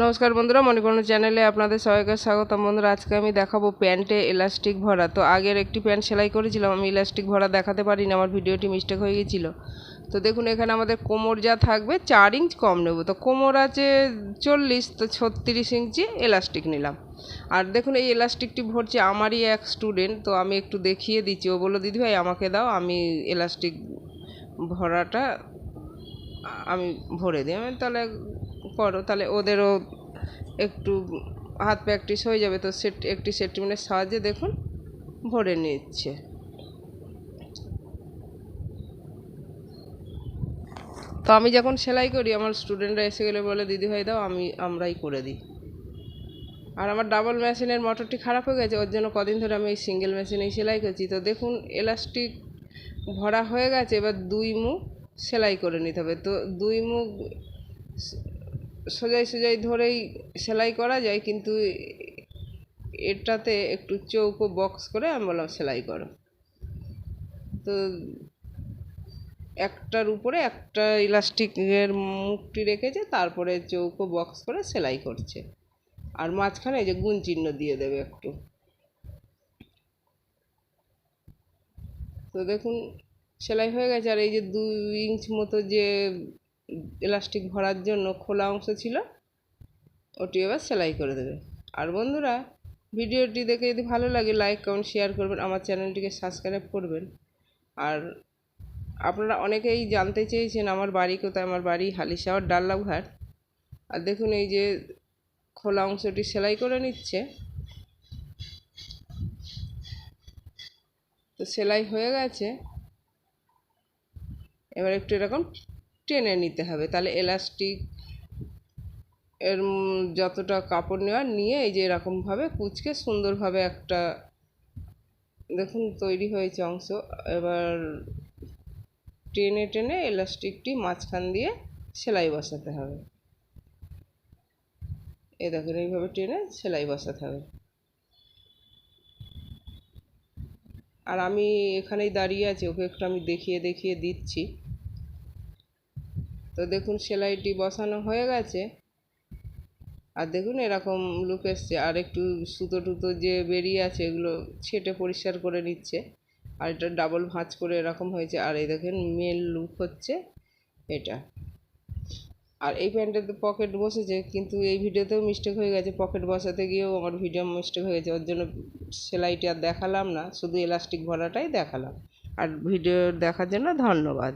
নমস্কার বন্ধুরা, মণিকর্ণ চ্যানেলে আপনাদের সবাইকে স্বাগতম। বন্ধুরা, আজকে আমি দেখাবো প্যান্টে এলাস্টিক ভরা। তো আগের একটি প্যান্ট সেলাই করেছিলাম, আমি ইলাস্টিক ভরা দেখাতে পারিনি, আমার ভিডিওটি মিস্টেক হয়ে গিয়েছিল তো দেখুন, এখানে আমাদের কোমর যা থাকবে, চার ইঞ্চ কম নেব। তো কোমর আছে চল্লিশ, তো ছত্রিশ ইঞ্চি এলাস্টিক নিলাম। আর দেখুন, এই এলাস্টিকটি ভরছে আমারই এক স্টুডেন্ট তো আমি একটু দেখিয়ে দিচ্ছি। ও বলল দিদিভাই আমাকে দাও, আমি এলাস্টিক ভরাটা, আমি ভরে দিই। আমি তাহলে করো, তাহলে ওদেরও একটু হাত প্র্যাকটিস হয়ে যাবে। তো সেট একটি সেটমেন্টের সাহায্যে দেখুন, ভরে নিচ্ছে। তো আমি যখন সেলাই করি, আমার স্টুডেন্টরা এসে গেলে বলে, দিদি ভাই দাও, আমি, আমরাই করে দিই। আর আমার ডাবল মেশিনের মোটরটি খারাপ হয়ে গেছে, ওর জন্য কদিন ধরে আমি এই সিঙ্গেল মেশিনেই সেলাই করছি। তো দেখুন এলাস্টিক ভরা হয়ে গেছে, এবার দুই মুখ সেলাই করে নিতে হবে। তো দুই মুখ সোজাই সোজাই ধরেই সেলাই করা যায়, কিন্তু এটাতে একটু চৌকো বক্স করে আমি বললাম, সেলাই করো। তো একটার উপরে একটা ইলাস্টিকের মুখটি রেখেছে, তারপরে চৌকো বক্স করে সেলাই করছে। আর মাঝখানে যে গুণ চিহ্ন দিয়ে দেবে একটু। তো দেখুন, সেলাই হয়ে গেছে। আর এই যে দুই ইঞ্চ মতো যে এলাস্টিক ভরার জন্য খোলা অংশ ছিল ওটি এবার সেলাই করে দেবে। আর বন্ধুরা, ভিডিওটি দেখে যদি ভালো লাগে লাইক কমেন্ট শেয়ার করবেন, আমার চ্যানেলটিকে সাবস্ক্রাইব করবেন। আর আপনারা অনেকেই জানতে চেয়েছেন আমার বাড়ি কোথায়, আমার বাড়ি হালিশাওয়ার ডাল্লাঘাট। আর দেখুন এই যে খোলা অংশটি সেলাই করে নিচ্ছে। তো সেলাই হয়ে গেছে। এবার একটু এরকম টেনে নিতে হবে। তাহলে এলাস্টিক এর যতটা কাপড় নেওয়ার নিয়ে এই যে এরকমভাবে কুচকে সুন্দরভাবে একটা দেখুন তৈরি হয়েছে অংশ। এবার টেনে টেনে এলাস্টিকটি মাঝখান দিয়ে সেলাই বসাতে হবে। এ দেখুন, এইভাবে টেনে সেলাই বসাতে হবে। আর আমি এখানেই দাঁড়িয়ে আছি, ওকে একটু আমি দেখিয়ে দেখিয়ে দিচ্ছি। তো দেখুন সেলাইটি বসানো হয়ে গেছে। আর দেখুন এরকম লুক এসছে। আর একটু সুতো টুতো যে বেরিয়ে আছে, এগুলো ছেটে পরিষ্কার করে নিচ্ছে। আর এটা ডাবল ভাঁজ করে এরকম হয়েছে। আর এই দেখেন মেল লুক হচ্ছে এটা। আর এই প্যান্টেতে পকেট বসেছে, কিন্তু এই ভিডিওতেও মিস্টেক হয়ে গেছে। পকেট বসাতে গিয়েও আমার ভিডিও মিস্টেক হয়ে গেছে। ওর জন্য সেলাইটি আর দেখালাম না। শুধু এলাস্টিক ভরাটাই দেখালাম। আর ভিডিও দেখার জন্য ধন্যবাদ।